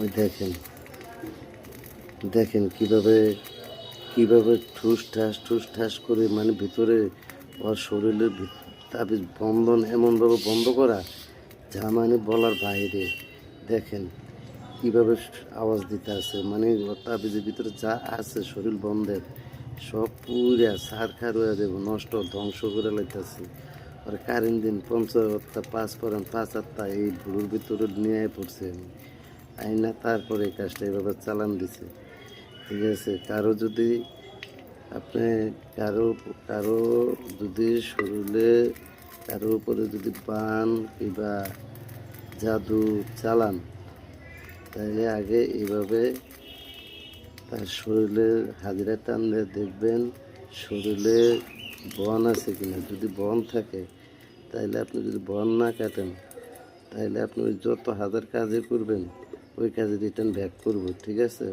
ওই দেখেন। দেখেন কীভাবে কীভাবে ঠুস ঠাস ঠুস ঠাস করে মানে ভিতরে ওর শরীরের তাবিজ বন্ধন এমনভাবে বন্ধ করা, যা মানে বলার বাইরে। দেখেন কীভাবে আওয়াজ দিতে আছে মানে তাবিজের ভিতরে যা আছে শরীর বন্ধের, সব পুরা সার খার হয়ে যাবে, নষ্ট, ধ্বংস করে লাইতেছে। আর কারেন্ট দিন পঞ্চাশটা পাঁচ পরেন পাঁচ আটটা এই ভুরুর ভিতরে নিয়ে পড়ছে। আমি আইনা তারপরে কাজটা এভাবে চালান দিছে। ঠিক আছে, কারও যদি আপনি কারও কারও যদি শরীরে, কারও উপরে যদি বান কিংবা জাদু চালান, তাহলে আগে এইভাবে তার শরীরে হাজিরা টান দিয়ে দেখবেন শরীরে বন আছে কিনা। যদি বন থাকে, তাহলে আপনি যদি বন না কাটেন, তাহলে আপনি যত হাজার কাজে করবেন ওই কাজে রিটার্ন ব্যাক করব, ঠিক আছে?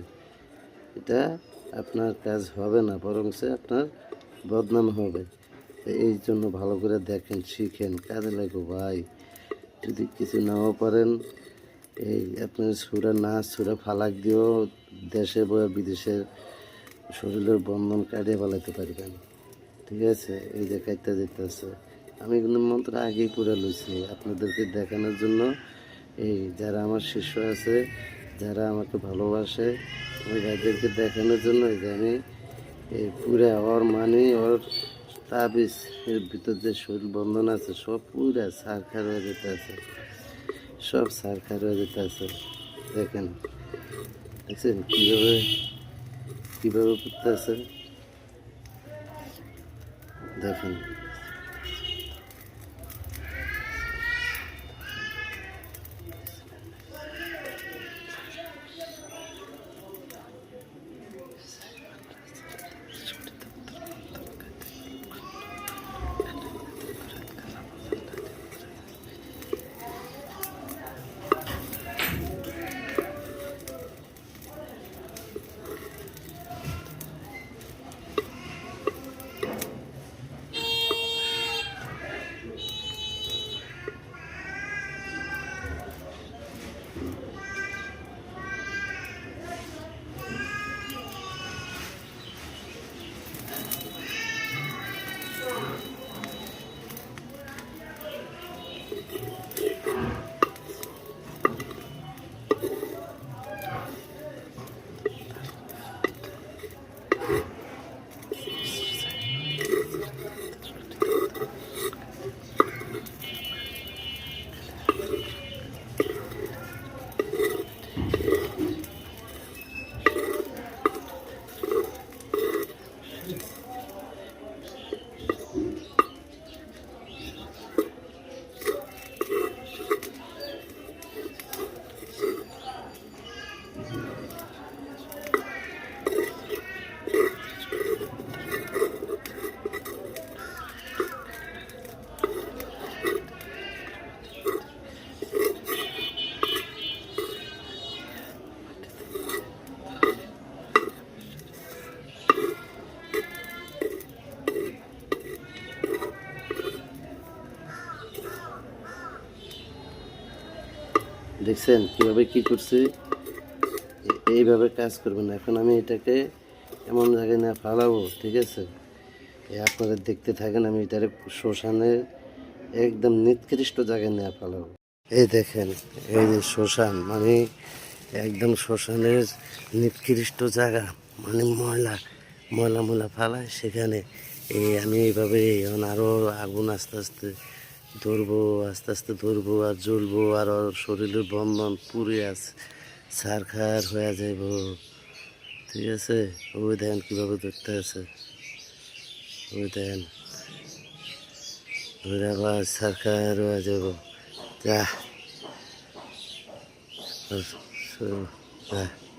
এটা আপনার কাজ হবে না বরং সে আপনার বদনাম হবে। এই জন্য ভালো করে দেখেন, শিখেন, কাজে লাগো ভাই। যদি কিছু নাও পারেন, এই আপনার সুরা নাচ সুরা ফালাক দিয়েও দেশে বা বিদেশের শরীরের বন্ধন কাটিয়ে ফেলাইতে পারবেন। ঠিক আছে? এই যে কাটতে যেতেছে আমি কিন্তু মন্ত্র আগেই করে লইছি, আপনাদেরকে দেখানোর জন্য। এই যারা আমার শিষ্য আছে, যারা আমাকে ভালোবাসে, ওই ভাইদেরকে দেখানোর জন্য যে আমি এই পুরা ওর মানে ওর তাবিজ এর ভিতর যে শরীর বন্ধন আছে, সব পুরা সার খার হয়ে যেতে আছে। সব সার খার হয়ে যেতে আছে। দেখেন, দেখছেন কীভাবে কীভাবে করতে আছে? দেখেন। দেখছেন কীভাবে কি করছি? এইভাবে কাজ করবেন এখন আমি এটাকে এমন জায়গায় না ফালাবো, ঠিক আছে? আপনারা দেখতে থাকেন, আমি এটারে শ্মশানের একদম নিকৃষ্ট জায়গায় নিয়ে ফালাবো। এই দেখেন, এই যে শ্মশান মানে একদম শ্মশানের নিকৃষ্ট জায়গা মানে ময়লা ময়লা ময়লা ফালায় সেখানে। এই আমি এইভাবে আরও আগুন আস্তে আস্তে ধরবো, আস্তে আস্তে ধরবো আর জ্বলবো আর ওর শরীরের বন্ধন পুরে আছে সার খার হয়ে যাইব। ঠিক আছে? ওই দেখেন কীভাবে ধরতে আছে। ওই দেখেন ধরে আবার সার খার হয়ে যাব যা। যা।